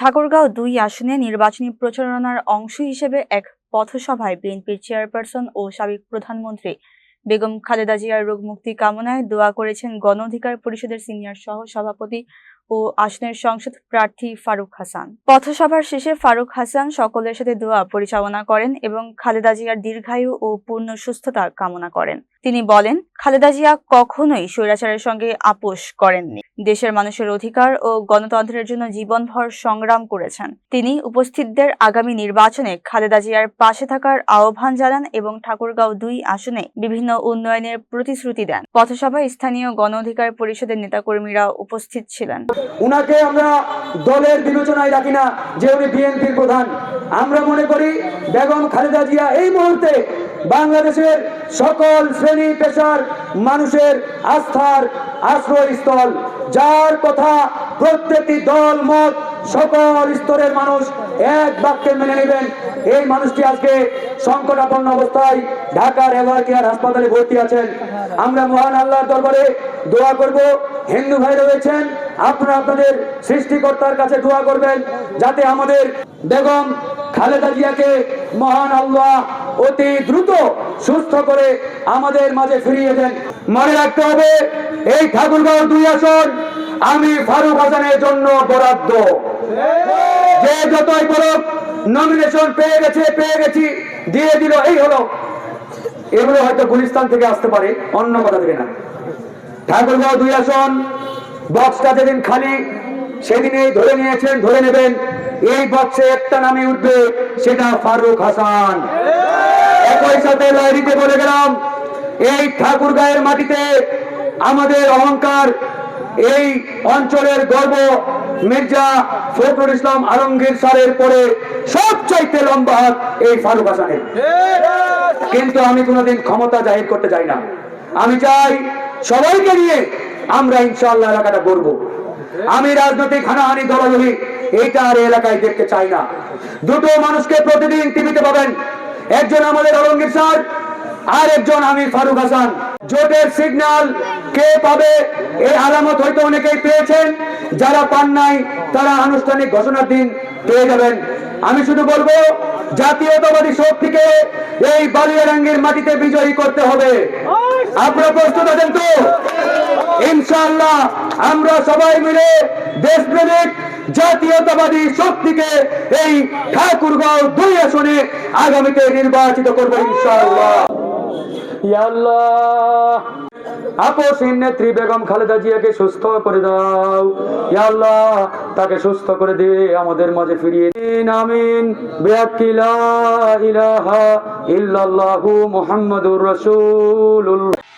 ঠাকুরগাঁও দুই আসনে নির্বাচনী প্রচারণার অংশ হিসেবে এক পথসভায় বিএনপির চেয়ারপারসন ও সাবেক প্রধানমন্ত্রী বেগম খালেদা জিয়ার রোগ মুক্তি কামনায় দোয়া করেছেন গণ অধিকার পরিষদের সিনিয়র সহ সভাপতি ও আসনের সংসদ প্রার্থী ফারুক হাসান। পথসভার শেষে ফারুক হাসান সকলের সাথে দোয়া পরিচালনা করেন এবং খালেদা জিয়ার দীর্ঘায়ু ও পূর্ণ সুস্থতা কামনা করেন। তিনি বলেন, খালেদা জিয়া কখনোই স্বৈরাচারের সঙ্গে আপোষ করেননি। দেশের মানুষের অধিকার ও গণতন্ত্রের জন্য জীবনভর সংগ্রাম করেছেন। তিনি উপস্থিতদের আগামী নির্বাচনে খালেদা জিয়ার পাশে থাকার আহ্বান জানান এবং ঠাকুরগাঁও দুই আসনে বিভিন্ন উন্নয়নের প্রতিশ্রুতি দেন। পথসভায় স্থানীয় গণ অধিকার পরিষদের নেতাকর্মীরা উপস্থিত ছিলেন। উনাকে আমরা দলের বিবেচনায় রাখি না, যে উনি বিএনপির প্রধান। আমরা মনে করি বেগম খালেদা জিয়া এই মুহূর্তে বাংলাদেশের সকল শ্রেণি পেশার মানুষের আস্থার আশ্রয়স্থল। যার কথা প্রত্যেকটি দল, মত, সকল স্তরের মানুষ এক বাক্যে মেনে নেবেন। এই মানুষটি আজকে সংকটাপন্ন অবস্থায় ঢাকার এভার কেয়ার হাসপাতালে ভর্তি আছেন। আমরা মহান আল্লাহর দরবারে দোয়া করব। হিন্দু ভাই রয়েছেন আপনারা আপনাদের সৃষ্টিকর্তার কাছে দোয়া করবেন যাতে আমাদের বেগম খালেদা জিয়াকে মহান আল্লাহ অতি দ্রুত সুস্থ করে আমাদের মাঝে ফিরিয়ে দেন। মনে রাখতে হবে, এই ঠাকুরগাঁও দুই আসন আমি ফারুক হাসানের জন্য বরাদ্দ। যে যতই বরফ নমিনেশন পেয়ে গেছে, পেয়ে গেছি, দিয়ে দিল, এই হলো। এগুলো হয়তো গুলিস্তান থেকে আসতে পারে, অন্য কথা থেকে না। ঠাকুরগাঁও দুই আসন বক্সটা যেদিন খালি, সেদিনেই ধরে নিয়েছেন, ধরে নেবেন। এই বক্সে একটা নামে উঠবে, সেটা ফারুক হাসান। একই সাথে লাইরিতে বলে গেলাম, এই ঠাকুর গায়ের মাটিতে আমাদের অহংকার, এই অঞ্চলের গর্ব মির্জা ফখরুল ইসলাম আলমগীর স্যারের পরে সবচাইতে লম্বা হাত এই ফারুক হাসানের। কিন্তু আমি কোনোদিন ক্ষমতা জাহির করতে চাই না। আমি চাই সবাইকে নিয়ে আমরা ইনশাল্লাহ এলাকাটা গড়ব। আমি রাজনৈতিক হানাহানি দলাদলি এইটা আর এলাকায় দেখতে চাই না। দুটো মানুষকে প্রতিদিন টিভিতে পাবেন। একজন আমাদের আলমগীর স্যার, আর একজন আমি ফারুক হাসান। জোটের সিগন্যাল কে পাবে, এই আলামত হয়তো অনেকেই পেয়েছেন। যারা পান নাই, তারা আনুষ্ঠানিক ঘোষণার দিন পেয়ে যাবেন। আমি শুধু বলব, জাতীয়তাবাদী শক্তিকে এই বালিয়ারাঙ্গের মাটিতে বিজয়ী করতে হবে। আপনারা প্রস্তুত আছেন তো? ইনশাআল্লাহ আমরা সবাই মিলে দেশপ্রেমিক, জাতীয়তাবাদী শক্তিকে এই ঠাকুরগাঁও দুই আসনে আগামীতে নির্বাচিত করব আপসীন নেত্রী বেগম খালেদা জিয়াকে সুস্থ করে দাও। তাকে সুস্থ করে দিয়ে আমাদের মাঝে ফিরিয়ে দিন, আমিন। ইল্লাল্লাহু মুহাম্মাদুর রাসূলুল্লাহ।